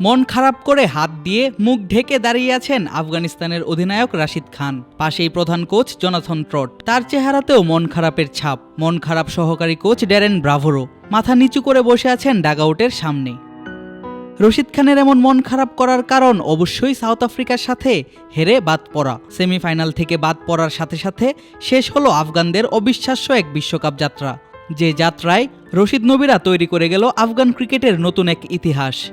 মন খারাপ করে হাত দিয়ে মুখ ঢেকে দাঁড়িয়ে আছেন আফগানিস্তানের অধিনায়ক রাশিদ খান। পাশেই প্রধান কোচ জনাথন ট্রট। তার চেহারাতেও মন খারাপের ছাপ। মন খারাপ সহকারী কোচ ড্যারেন ব্রাভোরো। মাথা নিচু করে বসে আছেন ডাগাউটের সামনে। রশিদ খানের এমন মন খারাপ করার কারণ অবশ্যই সাউথ আফ্রিকার সাথে হেরে বাদ পড়া। সেমিফাইনাল থেকে বাদ পড়ার সাথে সাথে শেষ হলো আফগানদের অবিশ্বাস্য এক বিশ্বকাপ যাত্রা। যে যাত্রায় রশিদ নবীরা তৈরি করে গেল আফগান ক্রিকেটের নতুন এক ইতিহাস।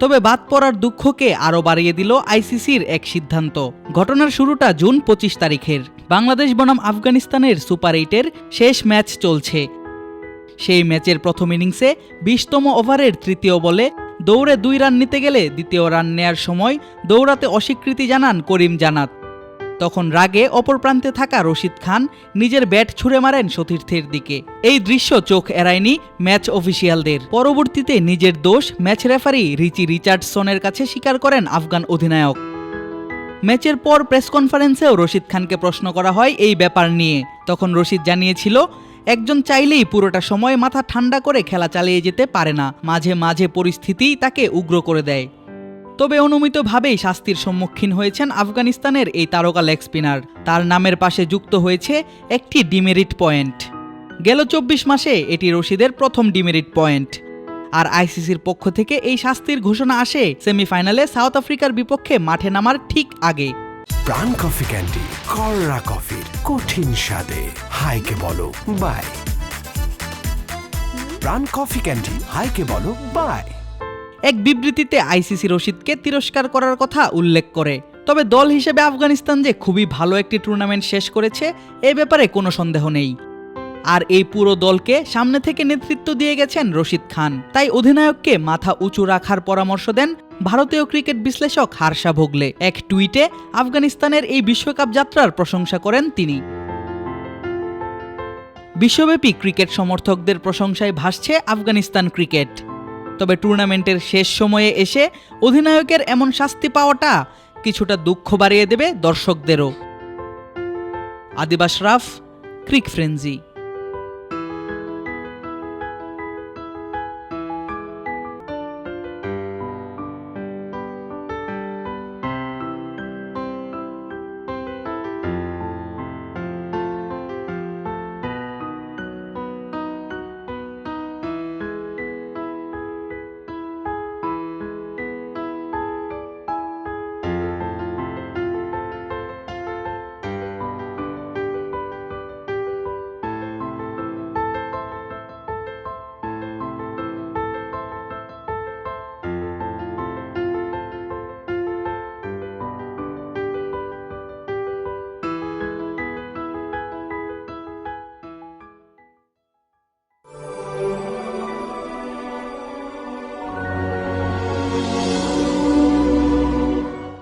তবে বাদ পড়ার দুঃখকে আরও বাড়িয়ে দিল আইসিসির এক সিদ্ধান্ত। ঘটনার শুরুটা জুন পঁচিশ তারিখের। বাংলাদেশ বনাম আফগানিস্তানের সুপার এইটের শেষ ম্যাচ চলছে। সেই ম্যাচের প্রথম ইনিংসে বিশতম ওভারের তৃতীয় বলে দৌড়ে দুই রান নিতে গেলে দ্বিতীয় রান নেয়ার সময় দৌড়াতে অস্বীকৃতি জানান করিম জানাত। তখন রাগে অপর প্রান্তে থাকা রশিদ খান নিজের ব্যাট ছুঁড়ে মারেন সতীর্থের দিকে। এই দৃশ্য চোখ এড়ায়নি ম্যাচ অফিসিয়ালদের। পরবর্তীতে নিজের দোষ ম্যাচ রেফারি রিচি রিচার্ডসনের কাছে স্বীকার করেন আফগান অধিনায়ক। ম্যাচের পর প্রেস কনফারেন্সেও রশিদ খানকে প্রশ্ন করা হয় এই ব্যাপার নিয়ে। তখন রশিদ জানিয়েছিল, একজন চাইলেই পুরোটা সময় মাথা ঠান্ডা করে খেলা চালিয়ে যেতে পারে না। মাঝে মাঝে পরিস্থিতিই তাকে উগ্র করে দেয়। তবে অনুমিতভাবেই শাস্তির সম্মুখীন হয়েছেন আফগানিস্তানের এই তারকা লেগ স্পিনার। তার নামের পাশে যুক্ত হয়েছে একটি ডিমেরিট পয়েন্ট। গেল চব্বিশ মাসে এটি রশিদের প্রথম ডিমেরিট পয়েন্ট। আর আইসিসির পক্ষ থেকে এই শাস্তির ঘোষণা আসে সেমিফাইনালে সাউথ আফ্রিকার বিপক্ষে মাঠে নামার ঠিক আগে। প্রাণ কফি ক্যান্ডি কররা কফির কঠিন স্বাদে। হাইকে বলো, বাই। প্রাণ কফি ক্যান্ডি, হাইকে বলো, বাই। এক বিবৃতিতে আইসিসি রশিদকে তিরস্কার করার কথা উল্লেখ করে। তবে দল হিসেবে আফগানিস্তান যে খুবই ভালো একটি টুর্নামেন্ট শেষ করেছে, এ ব্যাপারে কোনো সন্দেহ নেই। আর এই পুরো দলকে সামনে থেকে নেতৃত্ব দিয়ে গেছেন রশিদ খান। তাই অধিনায়ককে মাথা উঁচু রাখার পরামর্শ দেন ভারতীয় ক্রিকেট বিশ্লেষক হার্ষা ভোগলে। এক টুইটে আফগানিস্তানের এই বিশ্বকাপ যাত্রার প্রশংসা করেন তিনি। বিশ্বব্যাপী ক্রিকেট সমর্থকদের প্রশংসায় ভাসছে আফগানিস্তান ক্রিকেট। তবে টুর্নামেন্টের শেষ সময়ে এসে অধিনায়কের এমন শাস্তি পাওয়াটা কিছুটা দুঃখ বাড়িয়ে দেবে দর্শকদেরও। আদিবাস রাফ, ক্রিক ফ্রেঞ্জি